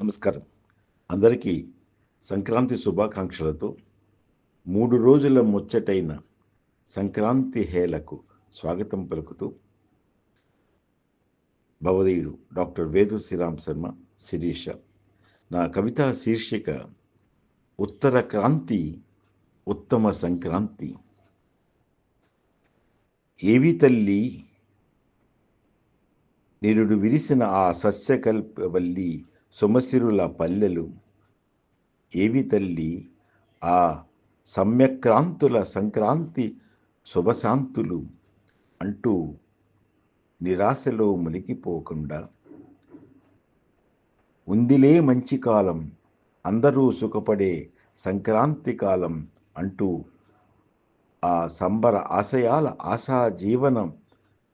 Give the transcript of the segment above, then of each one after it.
నమస్కారం. అందరికీ సంక్రాంతి శుభాకాంక్షలతో మూడు రోజుల ముచ్చటైన సంక్రాంతి హేలకు స్వాగతం పలుకుతూ భవదీయుడు డాక్టర్ వేదు శ్రీరామ్ శర్మ శిరీష నా కవితా శీర్షిక ఉత్తర క్రాంతి ఉత్తమ సంక్రాంతి. ఏవి తల్లి? నిరుడు విరిసిన ఆ సస్యకల్పవల్లి సుమశిరుల పల్లెలు. ఏవి తల్లి? ఆ సమ్యక్రాంతుల సంక్రాంతి శుభశాంతులు అంటూ నిరాశలో మునిగిపోకుండా. ఉందిలే మంచి కాలం అందరూ సుఖపడే సంక్రాంతి కాలం అంటూ ఆ సంబర ఆశయాల ఆశా జీవనం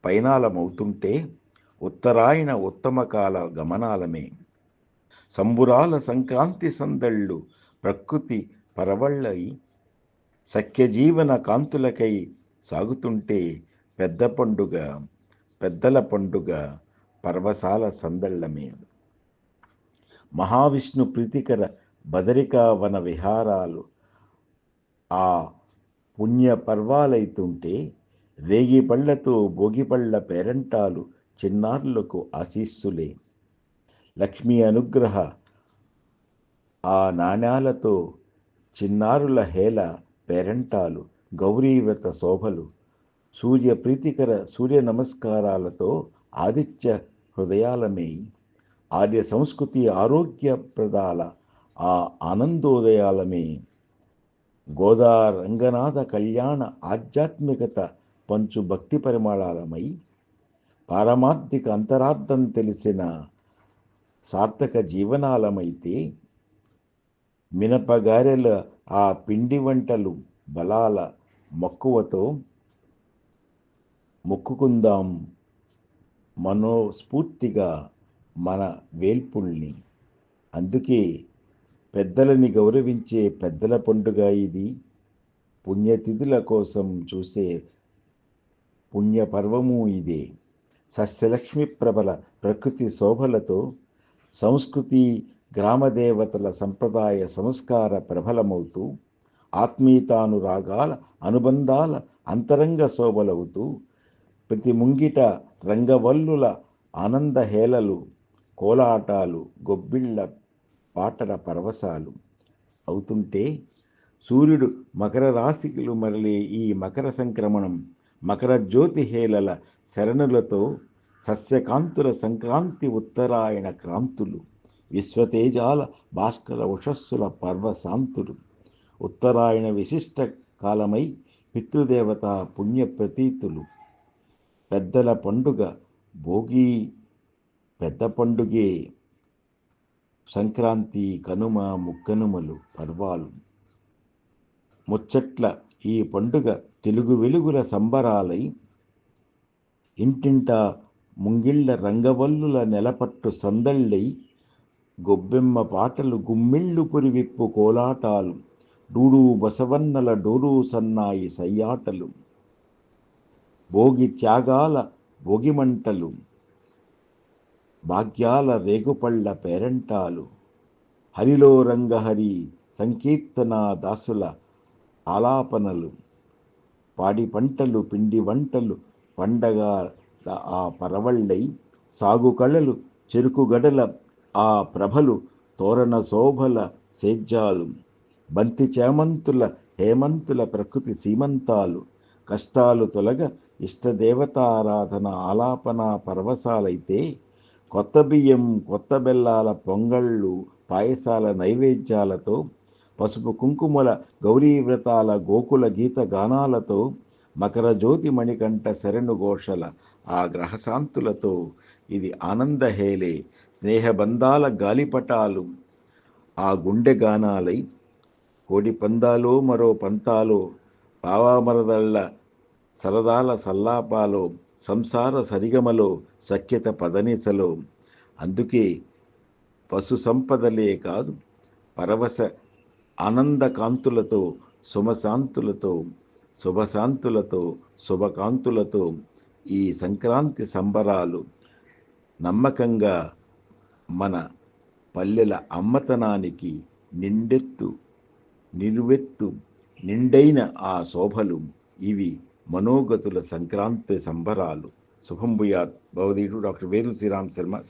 పైనాలమవుతుంటే ఉత్తరాయణ ఉత్తమ కాల గమనాలమే. సంబురాల సంక్రాంతి సందళ్ళు ప్రకృతి పరవళ్ళై సఖ్యజీవన కాంతులకై సాగుతుంటే పెద్ద పండుగ పెద్దల పండుగ పర్వసాల సందళ్ళమే మహావిష్ణు ప్రీతికర బదరికా వన విహారాలు ఆ పుణ్య పర్వాలైతుంటే రేగి పళ్ళతో భోగిపళ్ళ పేరంటాలు చిన్నారులకు ఆశీస్సులే. లక్ష్మీ అనుగ్రహ. ఆ నాణ్యాలతో చిన్నారుల హేళ పేరంటాలు గౌరీవ్రత శోభలు సూర్య ప్రీతికర సూర్య నమస్కారాలతో ఆదిత్య హృదయాలమే ఆర్య సంస్కృతి ఆరోగ్యప్రదాల ఆ ఆనందోదయాలమే గోదా రంగనాథ కళ్యాణ ఆధ్యాత్మికత పంచు భక్తి పరిమళాలమై పారమార్థిక అంతరార్థం తెలిసిన సార్థక జీవనాలమైతే మినపగారెల ఆ పిండి వంటలు బలాల మక్కువతో మొక్కుకుందాం మనోస్ఫూర్తిగా మన వేల్పుల్ని. అందుకే పెద్దలని గౌరవించే పెద్దల పండుగ ఇది. పుణ్యతిథుల కోసం చూసే పుణ్యపర్వము ఇదే. సస్యలక్ష్మి ప్రబల ప్రకృతి శోభలతో సంస్కృతి గ్రామదేవతల సంప్రదాయ సంస్కార ప్రబలమవుతూ ఆత్మీయతానురాగాల అనుబంధాల అంతరంగ శోభలవుతూ ప్రతి ముంగిట రంగవల్లుల ఆనందహేళలు కోలాటాలు గొబ్బిళ్ళ పాటల పరవశాలు అవుతుంటే సూర్యుడు మకర రాశికులు మరలే ఈ మకర సంక్రమణం మకర జ్యోతి హేళల శరణులతో సస్యకాంతుల సంక్రాంతి ఉత్తరాయణ క్రాంతులు విశ్వతేజాల భాస్కర ఉషస్సుల పర్వశాంతులు. ఉత్తరాయణ విశిష్ట కాలమై పితృదేవత పుణ్య ప్రతీతులు. పెద్దల పండుగ భోగి పెద్ద పండుగే. సంక్రాంతి కనుమ ముక్కనుమలు పర్వాలు. ముచ్చట్ల ఈ పండుగ తెలుగు వెలుగుల సంబరాలై ఇంటింట ముంగిళ్ళ రంగవల్లుల నెలపట్టు సందళ్ళై గొబ్బెమ్మ పాటలు గుమ్మిళ్ళు పురివిప్పు కోలాటాలు. డూడు బసవన్నల డోరు సన్నాయి సయ్యాటలు. భోగి త్యాగాల భోగిమంటలు. భాగ్యాల రేగుపళ్ళ పేరంటాలు. హరిలో రంగహరి సంకీర్తన దాసుల ఆలాపనలు. పాడి పంటలు పిండి వంటలు పండగ ఆ పరవళ్ళై సాగు కళలు చెరుకుగడల ఆ ప్రభలు తోరణ శోభల సేద్యాలు బంతి చేమంతుల హేమంతుల ప్రకృతి సీమంతాలు కష్టాలు తొలగ ఇష్టదేవతారాధన ఆలాపన పర్వసాలైతే కొత్త బియ్యం కొత్త బెల్లాల పొంగళ్ళు పాయసాల నైవేద్యాలతో పసుపు కుంకుమల గౌరీవ్రతాల గోకుల గీత గానాలతో మకర జ్యోతి మణికంఠ శరణు ఘోషల ఆ గ్రహశాంతులతో ఇది ఆనందహేలే స్నేహబంధాల గాలిపటాలు. ఆ గుండె గానాలై కోడి పందాలో మరో పంతాలో పావామరదళ్ళ సరదాల సల్లాపాలో సంసార సరిగమలో సఖ్యత పదనిసలో. అందుకే పశు సంపదలే కాదు పరవశ ఆనందకాంతులతో సుమశాంతులతో. శుభశాంతులతో శుభకాంతులతో ఈ సంక్రాంతి సంబరాలు నమ్మకంగా మన పల్లెల అమ్మతనానికి నిండెత్తు నిలువెత్తు నిండైన ఆ శోభలు ఇవి మనోగతుల సంక్రాంతి సంబరాలు. శుభం భవదీయుడు డాక్టర్ వేదు శ్రీరామ్ శర్మ